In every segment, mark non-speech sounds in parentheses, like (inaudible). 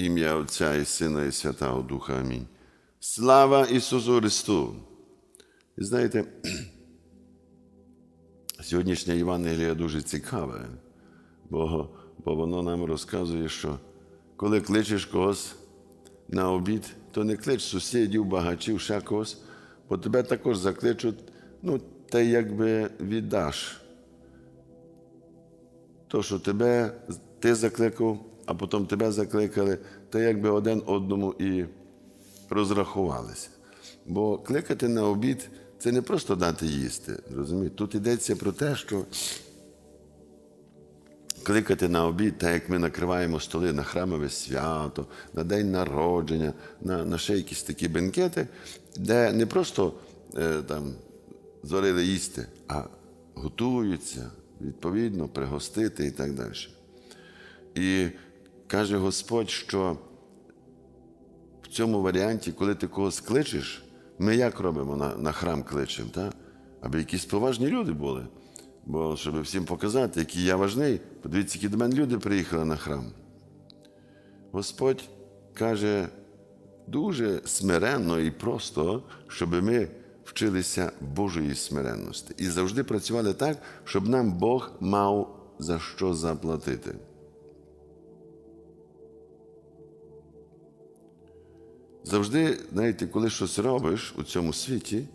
Ім'я Отця і Сина, і Святого Духа. Амінь. Слава Ісусу Христу! І знаєте, (clears throat) сьогоднішня Євангелія дуже цікаве, бо, бо воно нам розказує, що коли кличеш когось на обід, то не клич сусідів, багачів, ще когось, бо тебе також закличуть, ну, ти якби віддаш. То, що тебе ти закликав, а потім тебе закликали, то якби один одному і розрахувалися. Бо кликати на обід це не просто дати їсти. розумієте? Тут йдеться про те, що кликати на обід, так як ми накриваємо столи на храмове свято, на день народження, на, на ще якісь такі бенкети, де не просто е, там зварили їсти, а готуються, відповідно, пригостити і так далі. І каже Господь, що в цьому варіанті, коли ти когось кличеш, ми як робимо на, на храм кличемо, так? аби якісь поважні люди були. Бо щоб всім показати, який я важний, подивіться, які до мене люди приїхали на храм. Господь каже дуже смиренно і просто, щоб ми вчилися Божої смиренності і завжди працювали так, щоб нам Бог мав за що заплатити. Завжди, знаєте, коли щось робиш у цьому світі,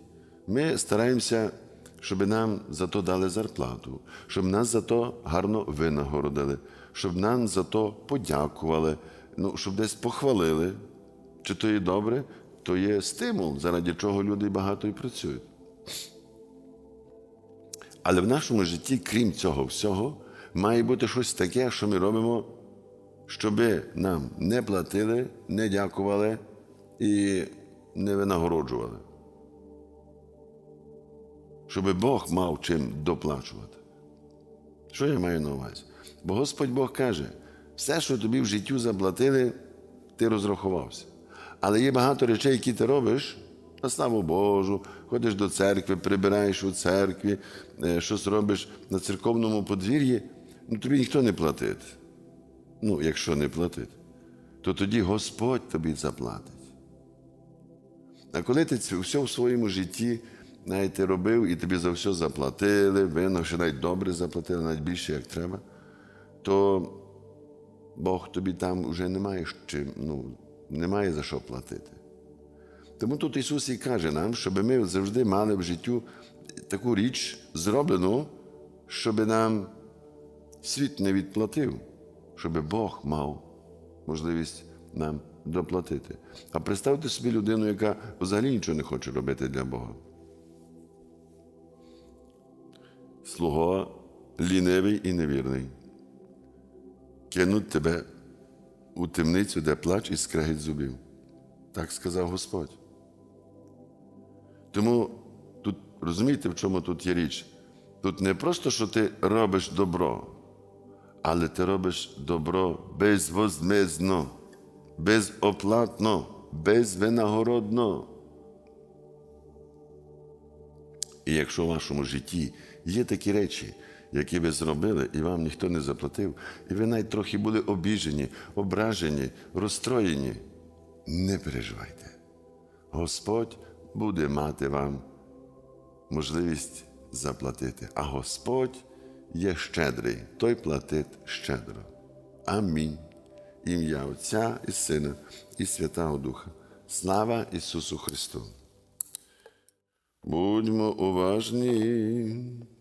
ми стараємося, щоб нам за то дали зарплату, щоб нас за то гарно винагородили, щоб нам за то подякували, ну, щоб десь похвалили. Чи то є добре, то є стимул, заради чого люди багато і працюють. Але в нашому житті, крім цього всього, має бути щось таке, що ми робимо, щоб нам не платили, не дякували і не винагороджували. Щоб Бог мав чим доплачувати. Що я маю на увазі? Бо Господь Бог каже, все, що тобі в життю заплатили, ти розрахувався. Але є багато речей, які ти робиш на славу Божу, ходиш до церкви, прибираєш у церкві, щось робиш на церковному подвір'ї, ну тобі ніхто не платить. Ну, якщо не платить, то тоді Господь тобі заплатить. А коли ти все в своєму житті знаєте, робив і тобі за все заплатили, винно, що навіть добре заплатили, навіть більше як треба, то Бог тобі там вже немає чим, ну, немає за що платити. Тому тут Ісус і каже нам, щоб ми завжди мали в життю таку річ зроблену, щоб нам світ не відплатив, щоб Бог мав можливість нам доплатити. А представте собі людину, яка взагалі нічого не хоче робити для Бога. Слуга лінивий і невірний. Кинуть тебе у темницю, де плач і скрегить зубів. Так сказав Господь. Тому тут розумієте, в чому тут є річ? Тут не просто, що ти робиш добро, але ти робиш добро безвозмезно, безоплатно, безвинагородно. І якщо в вашому житті є такі речі, які ви зробили, і вам ніхто не заплатив, і ви навіть трохи були обіжені, ображені, розстроєні, не переживайте. Господь буде мати вам можливість заплатити. А Господь є щедрий, той платить щедро. Амінь. Ім'я Отця і Сина, і Святого Духа. Слава Ісусу Христу! Будьмо уважні.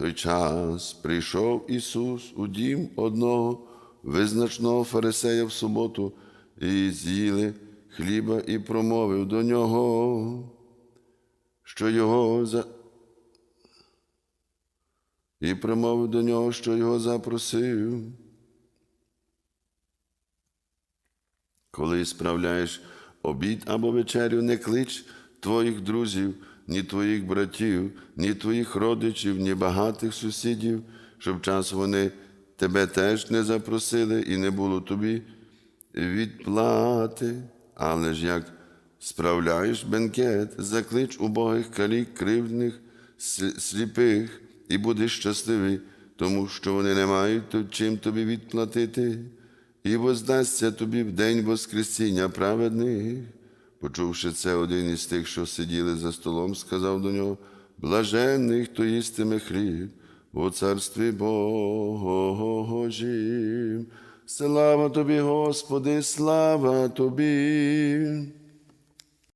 Той час прийшов Ісус у дім одного визначного фарисея в суботу, і з'їли хліба і промовив до нього, що його за... і промовив до нього, що його запросив. Коли справляєш обід або вечерю, не клич твоїх друзів, ні твоїх братів, ні твоїх родичів, ні багатих сусідів, щоб час вони тебе теж не запросили і не було тобі відплати. Але ж як справляєш бенкет, заклич убогих калік, кривдних, сліпих, і будеш щасливий, тому що вони не мають чим тобі відплатити. і воздасться тобі в день Воскресіння праведних. Почувши це, один із тих, що сиділи за столом, сказав до нього: Блаженний, хто їстиме хліб у царстві Божім. Слава тобі, Господи, слава тобі.